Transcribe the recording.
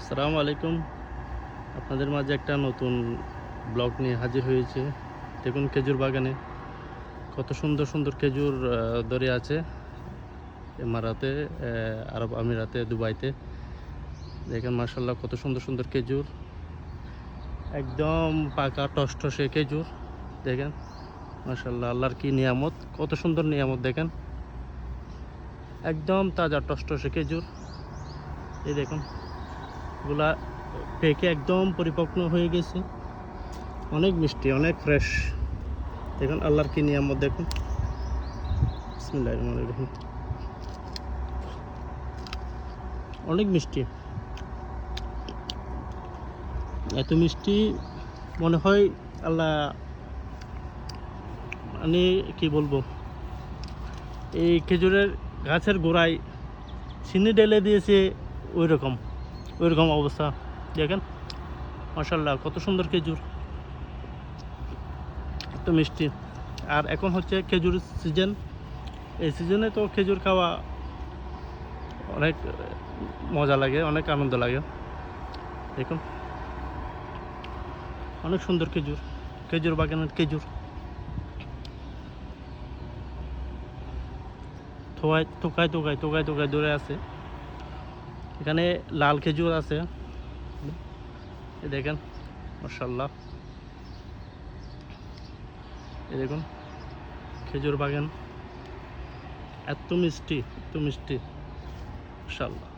আসসালামু আলাইকুম। আপনাদের মাঝে একটা নতুন ব্লগ নিয়ে হাজির হয়েছে। দেখুন খেজুর বাগানে কত সুন্দর সুন্দর খেজুর ধরে আছে এমারাতে আরব আমিরাতে, দুবাইতে। দেখেন মার্শাল্লাহ কত সুন্দর সুন্দর খেজুর। একদম পাকা টসটসে খেজুর। দেখেন মার্শাল্লাহ আল্লাহর কি নিয়ামত, কত সুন্দর নিয়ামত দেখেন। একদম তাজা টসটসে খেজুর। এই দেখুন এগুলা পেকে একদম পরিপক্ক হয়ে গেছে। অনেক মিষ্টি, অনেক ফ্রেশ দেখুন, আল্লাহর কি নিয়ামত দেখুন। রহিম। অনেক মিষ্টি। এত মিষ্টি মনে হয় আল্লাহ মানে কি বলব, এই খেজুরের গাছের গোড়ায় চিনি ঢেলে দিয়েছে ওই রকম ওই রকম অবস্থা। দেখেন মাসাল্লাহ কত সুন্দর খেজুর। এত মিষ্টি। আর এখন হচ্ছে খেজুর সিজন এই সিজনে তো খেজুর খাওয়া অনেক মজা লাগে, অনেক আনন্দ লাগে। দেখুন। অনেক সুন্দর খেজুর। খেজুর বাগানের খেজুর। থোকায় টোকায় টোকায় টোকায় টোকায় ধরে আছে। এখানে লাল খেজুর আছে। দেখেন মার্শাল্লাহ এই দেখুন, খেজুর বাগান। এত মিষ্টি এত মিষ্টি মার্শাল্লাহ